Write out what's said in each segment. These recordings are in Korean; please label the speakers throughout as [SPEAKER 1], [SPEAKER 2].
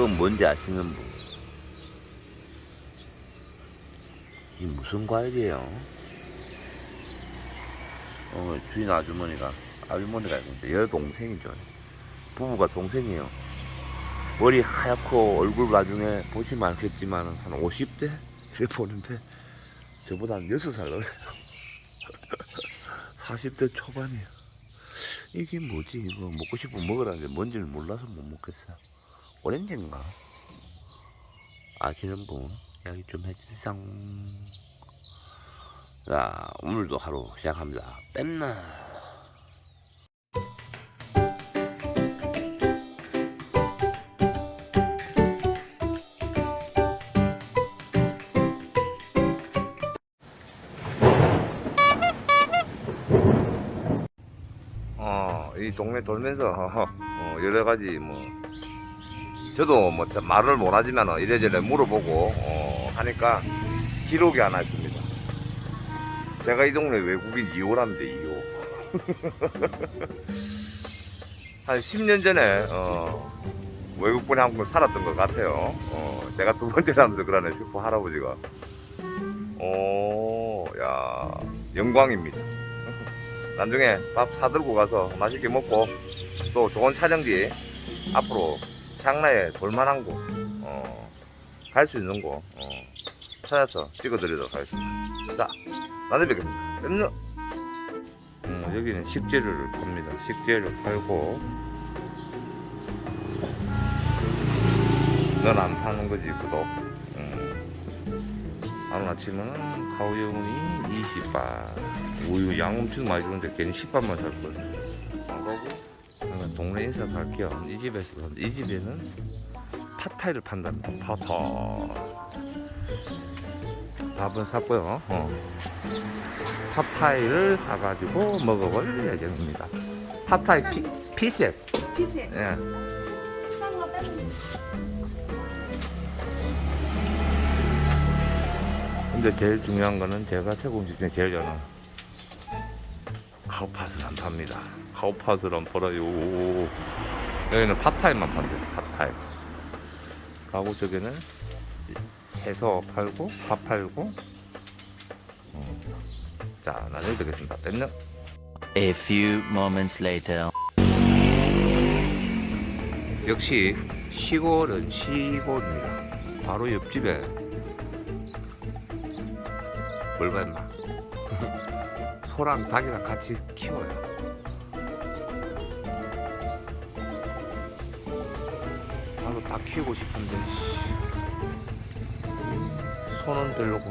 [SPEAKER 1] 그건 뭔지 아시는 분? 이 무슨 과일이에요? 어, 주인 아주머니가, 아주머니가 있는데, 여 동생이죠. 부부가 동생이에요. 머리 하얗고 얼굴 나중에 보시면 알겠지만 한 50대? 이렇게 보는데, 저보다 한 6살 어려요. 40대 초반이에요. 이게 뭐지? 이거 먹고 싶으면 먹으라는데 뭔지를 몰라서 못 먹겠어요. 오렌지인가? 아시는 분 이야기 좀 해주세요. 자, 오늘도 하루 시작합니다. 뺨나. 어, 이 동네 돌면서 어, 여러 가지 뭐 저도 뭐 말을 못하지만 이래저래 물어보고 어, 하니까 기록이 하나 있습니다. 제가 이 동네 외국인 2호랍니다, 2호. 한 10년 전에 어, 외국분이 한분 살았던 것 같아요. 어, 제가 두 번째 사면서 그러네, 슈퍼 할아버지가. 오, 야, 영광입니다. 나중에 밥 사들고 가서 맛있게 먹고 또 좋은 촬영지 앞으로 장나에 볼만한 곳, 어, 갈 수 있는 곳, 어, 찾아서 찍어드리도록 하겠습니다. 자, 나중에 뵙겠습니다. 뵙는 음, 여기는 식재료를 팝니다. 식재료 팔고, 넌 안 파는 거지, 구독. 음. 하루 아침은 가오영이 20바. 우유 양 엄청 많이 주는데 괜히 10바만 살 거예요. 안 가고, 그러면 동네 인사 갈게요. 이 집에서, 이 집에는 팟타이를 판답니다. 팟타이. 밥은 샀고요. 어. 팟타이를 사가지고 먹어볼 예정입니다. 팟타이 피, 피셋.
[SPEAKER 2] 피세.
[SPEAKER 1] 예. 근데 제일 중요한 거는 제가 태국 음식 중에 제일 저는 카우팟을 안 팝니다. 안 팔아요. 여기는 팟타이만 판대요. 팟타이. 가고 저기는 해서 팔고 밥 팔고. 음. 자 나중에 뵙겠습니다. 안녕.
[SPEAKER 3] A few moments later.
[SPEAKER 1] 역시 시골은 시골입니다. 바로 옆집에 뭘 봤나? 소랑 닭이랑 같이 키워요. 닭 키우고 싶은데 씨. 소는 들려고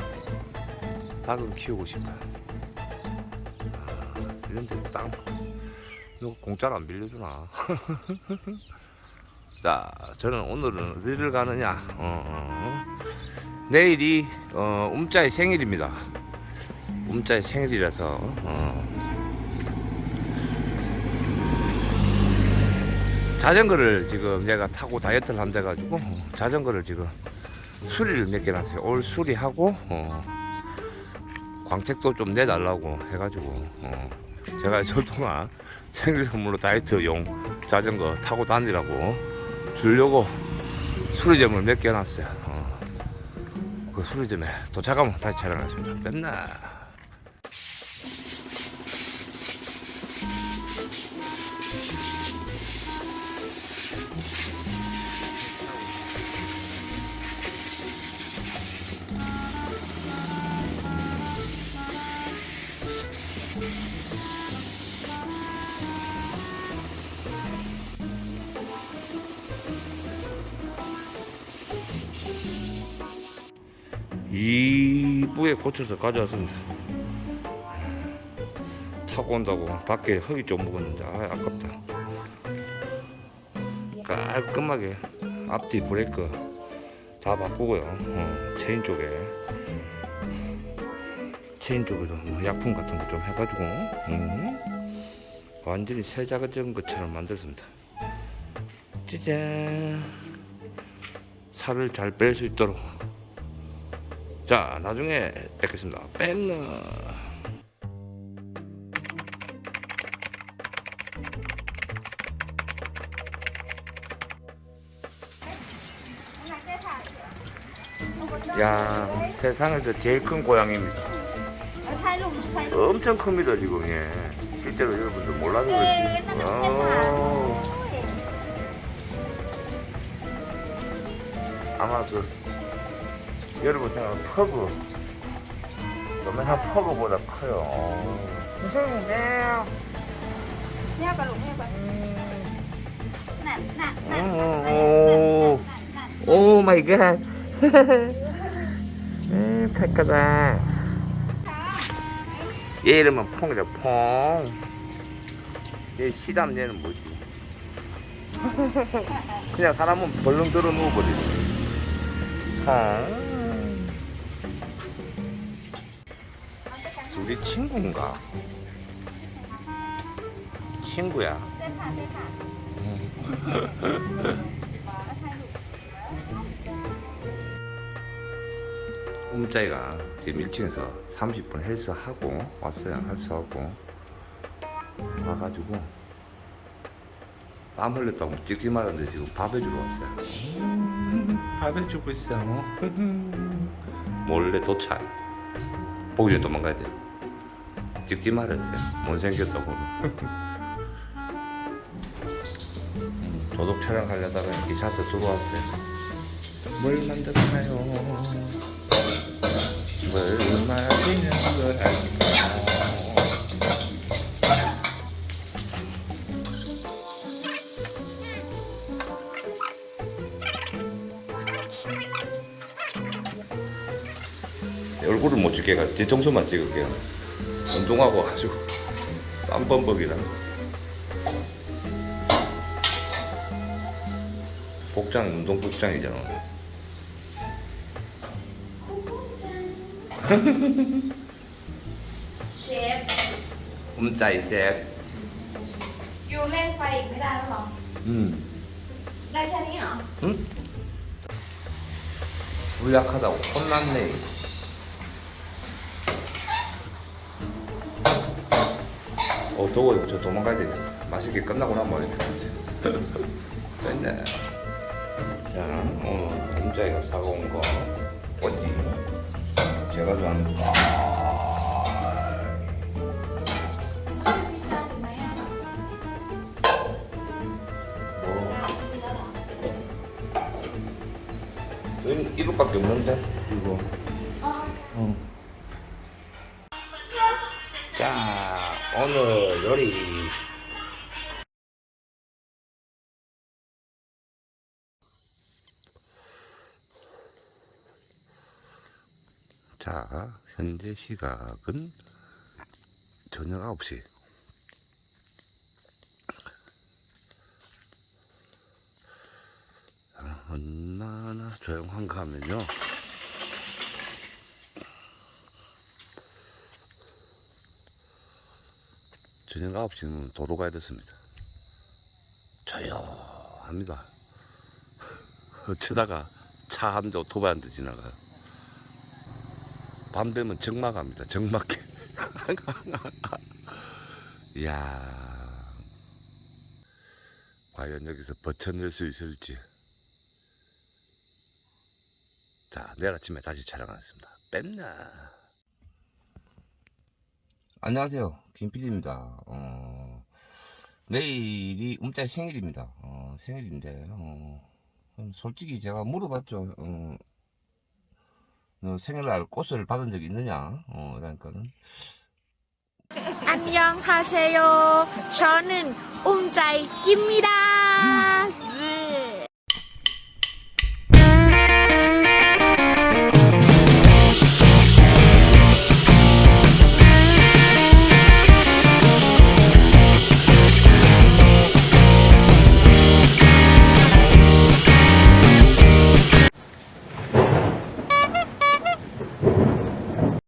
[SPEAKER 1] 닭은 키우고 싶어요. 아, 이런 데땅 이거 공짜로 안 빌려주나? 자, 저는 오늘은 어디를 가느냐? 어, 어. 내일이 어, 움짜의 생일입니다. 움짜의 생일이라서 어. 자전거를 지금 내가 타고 다이어트를 한다 가지고 자전거를 지금 수리를 몇개 놨어요. 올 수리하고 어, 광택도 좀 내달라고 해가지고 어, 제가 저 동안 생일 선물로 다이어트용 자전거 타고 다니라고 주려고 수리점을 몇 개 놨어요. 어. 그 수리점에 도착하면 다시 촬영하겠습니다. 맨날. 이부에 고쳐서 가져왔습니다. 타고 온다고 밖에 흙이 좀 묵었는데 아, 아깝다. 깔끔하게 앞뒤 브레이크 다 바꾸고요. 어, 체인 쪽에 체인 쪽에도 뭐 약품 같은 거 좀 해가지고 음, 완전히 새 작은 것처럼 만들었습니다. 짜잔 살을 잘 뺄 수 있도록 자 나중에 뵙겠습니다 뺑나 야 세상에서 제일 큰 고양이입니다. 엄청 큽니다 지금 예. 실제로 여러분들 몰라서 그렇지. 어. 아마 그 여러분 생각하는 퍼그 노면상 퍼그보다 커요.
[SPEAKER 2] 음.
[SPEAKER 1] 오 마이 갓. 음, 착하다 얘 이름은 퐁이다 퐁얘 시담 얘는 뭐지? 그냥 사람은 벌렁 들어 누워버리지 퐁. 우리 친구인가? 친구야. 꿈자이가 지금 1층에서 30분 헬스 하고 왔어요. 헬스 하고 와가지고 땀 흘렸다고 찍지 말았는데 지금 밥 해주러 왔어요. 밥 해주고 있어. 몰래 도착. 보기 전에 도망가야 돼. 찍지 말았어요. 못생겼다고. 음, 도둑 촬영하려다가 기차한테 들어왔어요. 뭘 만들까요? 뭘 마시는 걸까요? 얼굴을 못 찍게 가 뒤통수만 찍을게요. 운동하고 와가지고 땀 범벅이라. 복장 운동 복장이잖아. 옴짜이 셋.
[SPEAKER 2] ยูเล่นไฟอีกไม่ได้แล้วหรอ
[SPEAKER 1] 음.
[SPEAKER 2] ได้แค่นี้เหรอ
[SPEAKER 1] 응? 우약하다고 혼났네. 어 더워요. 저 도망가야 되겠다. 맛있게 끝나고 나면 됐네. 자 오늘 공자이가 사온 거 어디? 제가 좋아하는 거. 뭐 이것밖에 없는데 이거. 응. 자 오늘 요리. 자 현재 시각은 저녁 9시. 아, 얼마나 조용한가 하면요 저녁 9시는 도로 가야 됐습니다. 조용합니다. 어쩌다가 차 한 대, 오토바이 한 대 지나가요. 밤 되면 적막합니다. 적막해. 이야. 과연 여기서 버텨낼 수 있을지. 자, 내일 아침에 다시 촬영하겠습니다. 뺐나. 안녕하세요. 김PD입니다. 어, 내일이 um짜의 생일입니다. 어, 생일인데, 어, 음, 솔직히 제가 물어봤죠. 어, 너 생일날 꽃을 받은 적이 있느냐? 어, 그러니까는.
[SPEAKER 4] 안녕 하세요. 저는 움자이입니다.